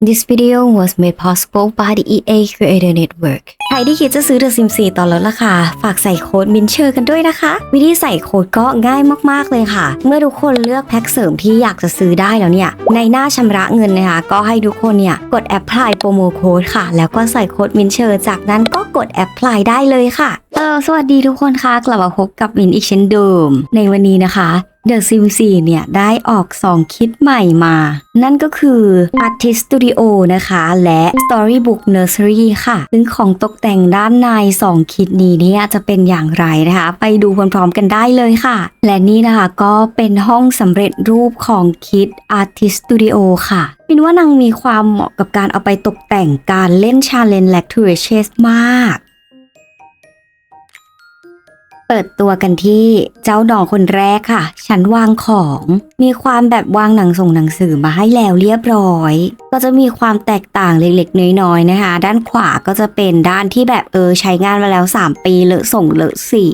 This video was made possible by the EA Creator Network ใครที่คิดจะซื้อ The Sims 4ตอนลดราคา ฝากใส่โค้ดมินเชอร์กันด้วยนะคะ วิธีใส่โค้ดก็ง่ายมากๆเลยค่ะ เมื่อทุกคนเลือกแพ็คเสริมที่อยากจะซื้อได้แล้วเนี่ย ในหน้าชำระเงินนะคะ ก็ให้ทุกคนเนี่ย กด apply โปรโมโค้ดค่ะ แล้วก็ใส่โค้ดมินเชอร์จากนั้นก็กด apply ได้เลยค่ะ เออสวัสดีทุกคนค่ะ กลับมาพบกับมินอีกเช่นเดิม ในวันนี้นะคะ The Sims 4เนี่ยได้ออก 2 คิดใหม่มา นั่นก็คือ Artist Studio นะคะ และ Storybook Nursery ค่ะ ซึ่งของตกแต่งด้านใน 2 คิดนี้เนี่ยจะเป็นอย่างไรนะคะ ไปดูพร้อมๆกันได้เลยค่ะ และนี่นะคะก็เป็นห้องสำเร็จรูปของคิด Artist Studio ค่ะมินว่านางมีความเหมาะกับการเอาไปตกแต่งการเล่น Challenge l a c t u r a c e s มาก เปิดตัวกันที่เจ้าหนอคนแรกค่ะ ฉันวางของ มีความแบบวางหนังส่งหนังสือมาให้แล้วเรียบร้อย ก็จะมีความแตกต่างเล็กๆ น้อยๆนะคะ ด้านขวาก็จะเป็นด้านที่แบบเออใช้งานมาแล้ว 3 ปีเลอะส่งเลอะสี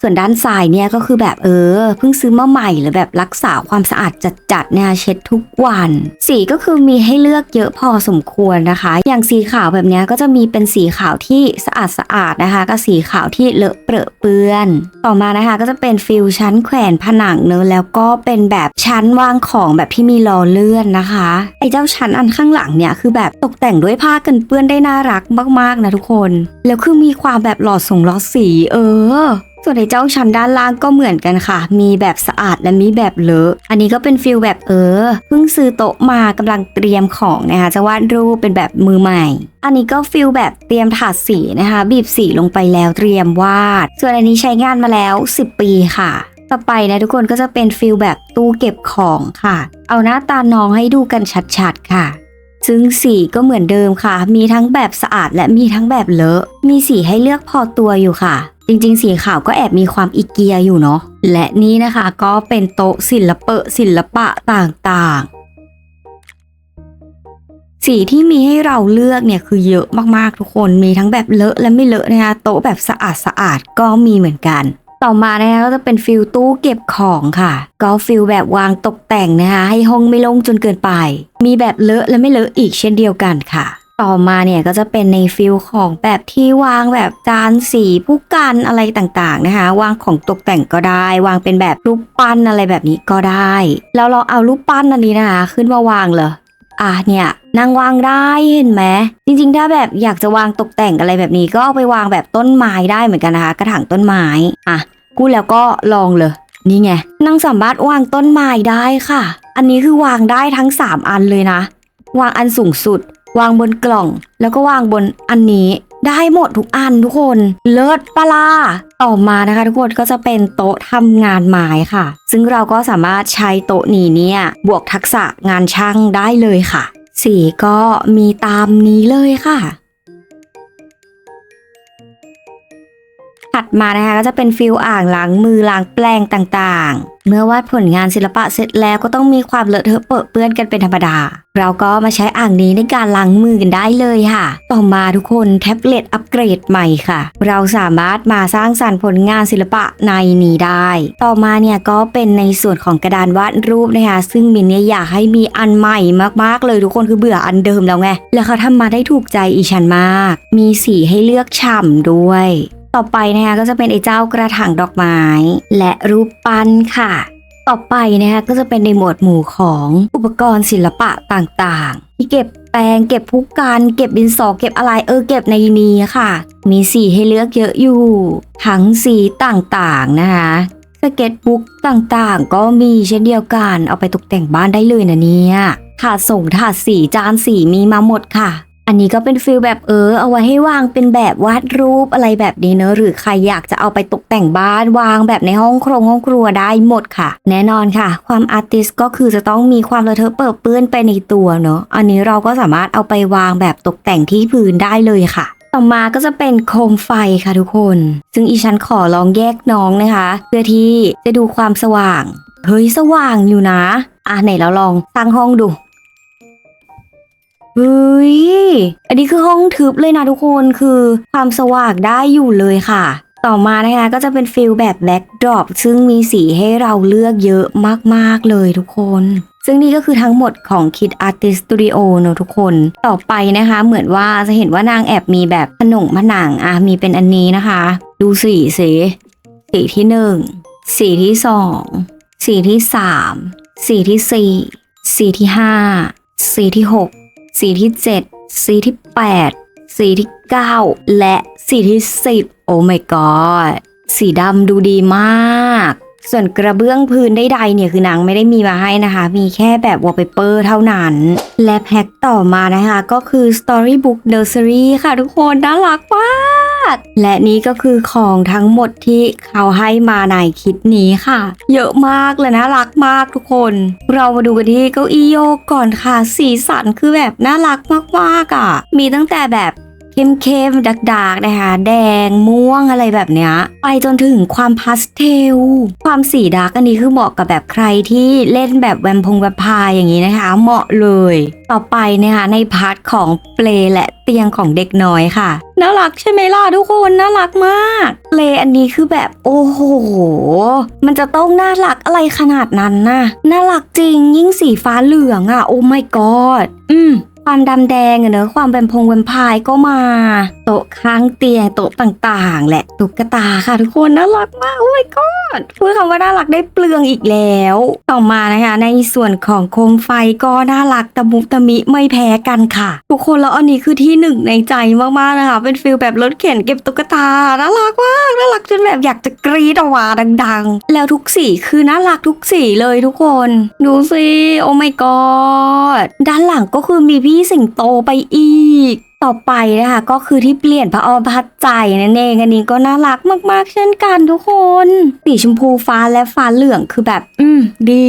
ส่วนด้านซ้ายเนี่ยก็คือแบบเออเพิ่งซื้อมาใหม่หรือแบบรักษาความสะอาดจัดๆเนี่ยเช็ดทุกวัน สีก็คือมีให้เลือกเยอะพอสมควรนะคะ อย่างสีขาวแบบเนี้ยก็จะมีเป็นสีขาวที่สะอาดสะอาดๆนะคะกับสีขาวที่เลอะเปรอะเปื้อน ต่อมานะคะก็จะเป็นฟิลชั้นแขวนผนังเนอะแล้วก็เป็นแบบชั้นวางของแบบที่มีล้อเลื่อนนะคะ ไอ้เจ้าชั้นอันข้างหลังเนี่ยคือแบบตกแต่งด้วยผ้ากันเปื้อนได้น่ารักมากๆนะทุกคน แล้วคือมีความแบบหลอดส่งหลอดสี เออส่วนในเจ้าชั้นด้านล่างก็เหมือนกันค่ะ มีแบบสะอาดและมีแบบเลอะ อันนี้ก็เป็นฟิลแบบเออ เพิ่งซื้อโต๊ะมากำลังเตรียมของนะคะจะวาดรูปเป็นแบบมือใหม่ อันนี้ก็ฟิลแบบเตรียมถาดสีนะคะ บีบสีลงไปแล้วเตรียมวาด ส่วนอันนี้ใช้งานมาแล้ว 10 ปีค่ะ ต่อไปนะทุกคนก็จะเป็นฟิลแบบตู้เก็บของค่ะ เอาหน้าตาน้องให้ดูกันชัดๆค่ะ ซึ่งสีก็เหมือนเดิมค่ะ มีทั้งแบบสะอาดและมีทั้งแบบเลอะ มีสีให้เลือกพอตัวอยู่ค่ะ จริงๆ สีขาวก็แอบมีความอีเกียอยู่เนาะ และนี่นะคะก็เป็นโต๊ะศิลปะศิลปะต่างๆ สีที่มีให้เราเลือกเนี่ยคือเยอะมากๆทุกคน มีทั้งแบบเลอะและไม่เลอะนะคะ โต๊ะแบบสะอาดสะอาดก็มีเหมือนกัน ต่อมานะคะก็จะเป็นฟิลตู้เก็บของค่ะ ก็ฟิลแบบวางตกแต่งนะคะให้ห้องไม่โล่งจนเกินไป มีแบบเลอะและไม่เลอะอีกเช่นเดียวกันค่ะ ต่อมาเนี่ยก็จะเป็นในฟิลของแบบที่วางแบบจานสีผู้กันอะไรต่างๆนะคะ วางของตกแต่งก็ได้ วางเป็นแบบรูปปั้นอะไรแบบนี้ก็ได้ แล้วเราเอารูปปั้นอันนี้นะคะขึ้นมาวางเลยอะเนี่ยนั่งวางได้เห็นไหมจริงๆ ถ้าแบบอยากจะวางตกแต่งอะไรแบบนี้ ก็เอาไปวางแบบต้นไม้ได้เหมือนกันนะคะ กระถางต้นไม้อะ กูแล้วก็ลองเลย นี่ไงนั่งสามารถวางต้นไม้ได้ค่ะ อันนี้คือวางได้ทั้ง 3 อันเลยนะ วางอันสูงสุด วางบนกล่อง แล้วก็วางบนอันนี้ได้หมดทุกอันทุกคน เลิศปลาต่อมานะคะ ทุกคนก็จะเป็นโต๊ะทำงานไม้ค่ะ ซึ่งเราก็สามารถใช้โต๊ะนี้เนี่ยบวกทักษะงานช่างได้เลยค่ะ สีก็มีตามนี้เลยค่ะ ถัดมานะคะก็จะเป็นฟิลอ่างล้างมือล้างแปลงต่างๆ เมื่อวาดผลงานศิลปะเสร็จแล้วก็ต้องมีความเลอะเทอะเปรอะเปื้อนกันเป็นธรรมดา เราก็มาใช้อ่างนี้ในการล้างมือกันได้เลยค่ะ ต่อมาทุกคนแท็บเล็ตอัปเกรดใหม่ค่ะ เราสามารถมาสร้างสรรค์ผลงานศิลปะในนี้ได้ ต่อมาเนี่ยก็เป็นในส่วนของกระดานวาดรูปนะคะ ซึ่งมินเนี่ยอยากให้มีอันใหม่มากๆเลยทุกคนคือเบื่ออันเดิมแล้วไง แล้วเขาทำมาได้ถูกใจอีฉันมาก มีสีให้เลือกฉ่ำด้วย ต่อไปนะคะก็จะเป็นไอ้เจ้ากระถางดอกไม้ และรูปปั้นค่ะ ต่อไปนะคะก็จะเป็นในหมวดหมู่ของอุปกรณ์ศิลปะต่างๆ ที่เก็บแปรงเก็บผู้การเก็บดินสอเก็บอะไรเออเก็บในนี้ค่ะ มีสีให้เลือกเยอะอยู่ ทั้งสีต่างๆนะคะสเก็ตบุ๊กต่างๆ ก็มีเช่นเดียวกัน เอาไปตกแต่งบ้านได้เลยนะเนี่ยถาดส่งถาดสีจานสีมีมาหมดค่ะ อันนี้ก็เป็นฟิลแบบเออ เอาไว้ให้วางเป็นแบบวาดรูปอะไรแบบนี้เนอะหรือใครอยากจะเอาไปตกแต่งบ้านวางแบบในห้องโครงห้องครัวได้หมดค่ะ แน่นอนค่ะ ความอาร์ติสก็คือจะต้องมีความเลอะเทอะเปิดเปื้อนไปในตัวเนอะอันนี้เราก็สามารถเอาไปวางแบบตกแต่งที่พื้นได้เลยค่ะต่อมาก็จะเป็นโคมไฟค่ะทุกคน ซึ่งอีฉันขอลองแยกน้องนะคะ เพื่อที่จะดูความสว่าง เฮ้ยสว่างอยู่นะ อะไหนเราลองตั้งห้องดู เฮ้ย อันนี้คือห้องทึบเลยนะทุกคนคือความสว่างได้อยู่เลยค่ะ ต่อมานะคะก็จะเป็นฟิลแบบแบ็กดรอปซึ่งมีสีให้เราเลือกเยอะมากๆเลยทุกคน ซึ่งนี่ก็คือทั้งหมดของ Kid Artist Studio เนอะทุกคน ต่อไปนะคะเหมือนว่าจะเห็นว่านางแอบมีแบบผนงผนังอะมีเป็นอันนี้นะคะ ดูสีสิสีที่หนึ่งสีที่สองสีที่สามสีที่สี่สีที่ห้าสีที่หก สีที่เจ็ดสีที่แปดสีที่เก้าและสีที่สิบโอ้ my god สีดำดูดีมาก ส่วนกระเบื้องพื้นใดๆเนี่ยคือนางไม่ได้มีมาให้นะคะ มีแค่แบบวอลเปเปอร์เท่านั้น และแพ็คต่อมานะคะ ก็คือ Storybook Nursery ค่ะทุกคน น่ารักมาก และนี่ก็คือของทั้งหมดที่เขาให้มาในคิดนี้ค่ะ เยอะมากเลยน่ารักมากทุกคน เรามาดูกันที่เก้าอี้โยกก่อนค่ะ สีสันคือแบบน่ารักมากๆอะ มีตั้งแต่แบบ เข้มๆดักๆนะคะ แดงม่วงอะไรแบบเนี้ย ไปจนถึงความพาสเทล ความสีดาร์กอันนี้คือเหมาะกับแบบใครที่เล่นแบบแวมพงแวมพายอย่างนี้นะคะ เหมาะเลย ต่อไปนะคะในพาร์ทของเปลและเตียงของเด็กน้อยค่ะน่ารักใช่ไหมล่ะทุกคนน่ารักมากเปลอันนี้คือแบบโอ้โห มันจะต้องน่ารักอะไรขนาดนั้นน่ะน่ารักจริงยิ่งสีฟ้าเหลืองอะโอ้ my god อืม ความดำแดงอะเนอะความแวมพงแวมพายก็มา โต๊ะข้างเตียงโต๊ะต่างๆ แหละตุ๊กตาค่ะทุกคนน่ารักมากโอ้ my god พูดคำว่าน่ารักได้เปลืองอีกแล้ว ต่อมานะคะ ในส่วนของโคมไฟก็น่ารักตะมุตะมิไม่แพ้กันค่ะ ทุกคนแล้วอันนี้คือที่หนึ่งในใจมากๆนะคะ เป็นฟิลแบบรถเข็นเก็บตุ๊กตาน่ารักมากน่ารักจนแบบอยากจะกรี๊ดออกมาดัง ๆ แล้วทุกสีคือน่ารักทุกสีเลยทุกคน ดูสิโอ้ my god ด้านหลังก็คือมีพี่สิงโตไปอีก ต่อไปนะคะก็คือที่เปลี่ยนพระออมพัดใจนั่นเองอันนี้ก็น่ารักมากๆ เช่นกันทุกคนสีชมพูฟ้าและฟ้าเหลืองคือแบบ อืม ดี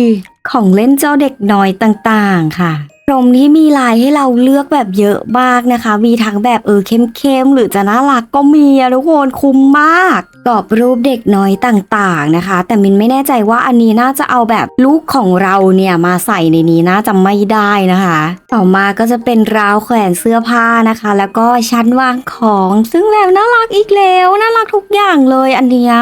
ของเล่นเจ้าเด็กน้อยต่างๆ ค่ะพรมที่มีลายให้เราเลือกแบบเยอะมากนะคะ มีทั้งแบบเออเข้มๆหรือจะน่ารักก็มีอะทุกคนคุ้มมาก กรอบรูปเด็กน้อยต่างๆนะคะ แต่มินไม่แน่ใจว่าอันนี้น่าจะเอาแบบลูกของเราเนี่ยมาใส่ในนี้น่าจะไม่ได้นะคะ ต่อมาก็จะเป็นราวแขวนเสื้อผ้านะคะ แล้วก็ชั้นวางของซึ่งแบบน่ารักอีกแล้วน่ารักทุกอย่างเลยอันนี้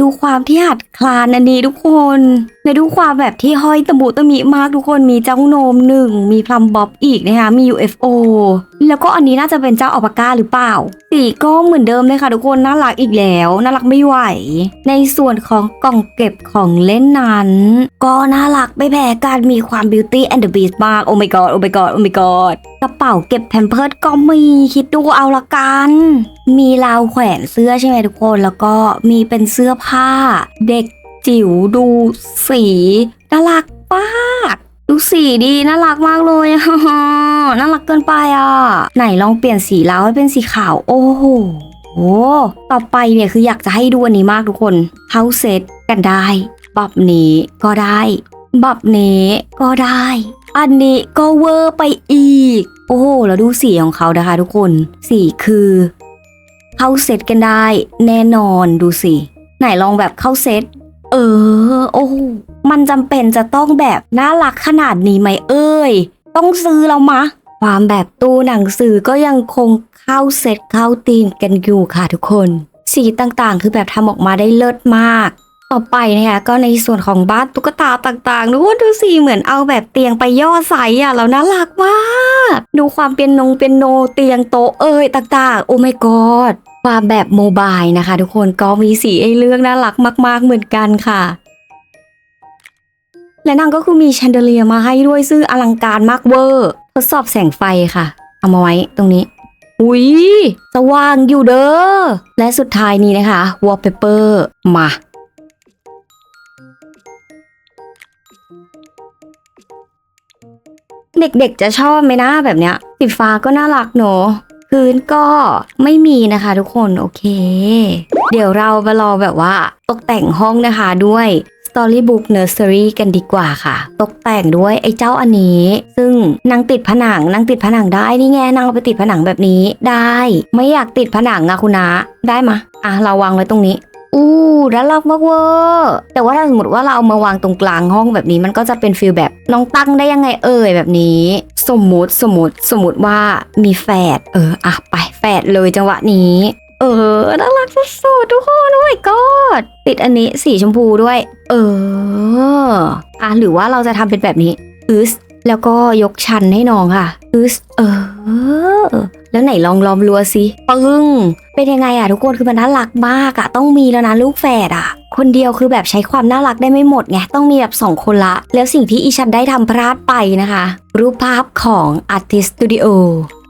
ดูความที่หัดคลานอันนี้ทุกคนและดูความแบบที่ห้อยตะบุตะมิมากทุกคนมีเจ้าโนมหนึ่งมีพลัมบ๊อบอีกนะคะมี UFO แล้วก็อันนี้น่าจะเป็นเจ้าอัลปาก้าหรือเปล่าสีก็เหมือนเดิมเลยค่ะทุกคนน่ารักอีกแล้วน่ารักไม่ไหว ในส่วนของกล่องเก็บของเล่นนั้น ก็น่ารักไม่แพ้กันมีความ Beauty and the Beast มาก โอ้ my god โอ้ my god โอ้ my god กระเป๋าเก็บแพมเพิร์ดก็มีคิดดูเอาละกัน มีราวแขวนเสื้อใช่ไหมทุกคนแล้วก็มีเป็นเสื้อผ้า เด็กจิ๋วดูสีน่ารักมากดูสีดีน่ารักมากเลยน่ารักเกินไปอะ ไหนลองเปลี่ยนสีแล้วให้เป็นสีขาว โอ้โห โอ้ต่อไปเนี่ยคืออยากจะให้ดูอันนี้มากทุกคนเฮาเซตกันได้บับนี้ก็ได้บับนี้ก็ได้ อันนี้ก็เวอร์ไปอีก โอ้โหแล้วดูสีของเขานะคะ ทุกคนสีคือเข้าเซตกันได้ แน่นอนดูสิไหนลองแบบเข้าเซตเออ โอ้มันจำเป็นจะต้องแบบน่ารักขนาดนี้ไหมเอ้ย ต้องซื้อแล้วมะ ความแบบตู้หนังสือก็ยังคงเข้าเซตเข้าธีมกันอยู่ค่ะทุกคน สีต่างๆ คือแบบทำออกมาได้เลิศมาก ต่อไปนะคะก็ในส่วนของบ้านตุ๊กตาต่างๆดูว่าดูสิเหมือนเอาแบบเตียงไปย่อไซส์อะแล้วน่ารักมาก ดูความเป็นนงเป็นโนเตียงโต๊ะเอ้ยต่างๆ โอ้ my god ความแบบโมบายนะคะ ทุกคนก็มีสีให้เลือกน่ารักมาก ๆเหมือนกันค่ะ และนางก็คือมีแชนเดเลียมาให้ด้วยซึ่งอลังการมากเวอร์ ทดสอบแสงไฟค่ะ เอามาไว้ตรงนี้ อุ๊ยสว่างอยู่เด้อ และสุดท้ายนี้นะคะวอลเปเปอร์มาเด็กๆจะชอบไหมนะแบบเนี้ยสีฟ้าก็น่ารักเนอะพื้นก็ไม่มีนะคะทุกคนโอเค เดี๋ยวเรามารอแบบว่าตกแต่งห้องนะคะด้วย Storybook Nursery กันดีกว่าค่ะ ตกแต่งด้วยไอ้เจ้าอันนี้ ซึ่งนางติดผนังนางติดผนังได้นี่ไงนางเอาไปติดผนังแบบนี้ได้ ไม่อยากติดผนังอะคุณนะได้มอะเราวางไว้ตรงนี้อู้น่ารักมากเวอร์แต่ว่าถ้าสมมติว่าเราเอามาวางตรงกลางห้องแบบนี้มันก็จะเป็นฟิลแบบน้องตั้งได้ยังไงเอ่ยแบบนี้ สมมติสมมติสมมติว่ามีแฝดเอออะไปแฝดเลยจังหวะนี้ เออ น่ารักสุดๆทุกคนโอ้ my god ติดอันนี้สีชมพูด้วย เออ อะหรือว่าเราจะทำเป็นแบบนี้อึสแล้วก็ยกชันให้น้องค่ะอึสเออ แล้วไหนลองลอมรัวสิปึ้ง เป็นยังไงอะทุกคนคือมันน่ารักมากอะต้องมีแล้วนะลูกแฝดอะคนเดียวคือแบบใช้ความน่ารักได้ไม่หมดไงต้องมีแบบสองคนละ แล้วสิ่งที่อีชันได้ทำพลาดไปนะคะ รูปภาพของ Artist Studio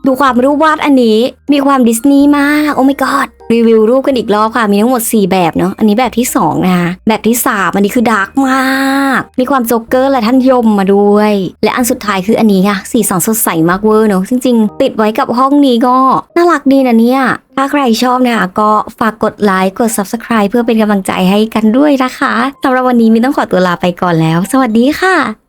ดูความรูปวาดอันนี้มีความดิสนีย์มาก โอ้ my god รีวิวรูปกันอีกรอบค่ะ มีทั้งหมด 4 แบบเนาะอันนี้แบบที่ 2 นะคะ แบบที่ 3 อันนี้คือดาร์กมาก มีความโจ๊กเกอร์และท่านยมมาด้วย และอันสุดท้ายคืออันนี้ค่ะสีสันสดใสมากเวอร์เนาะจริง ๆ ติดไว้กับห้องนี้ก็น่ารักดีนะเนี่ยถ้าใครชอบนะคะก็ฝากกดไลค์กด subscribe เพื่อเป็นกำลังใจให้กันด้วยนะคะสำหรับวันนี้มีต้องขอตัวลาไปก่อนแล้ว สวัสดีค่ะ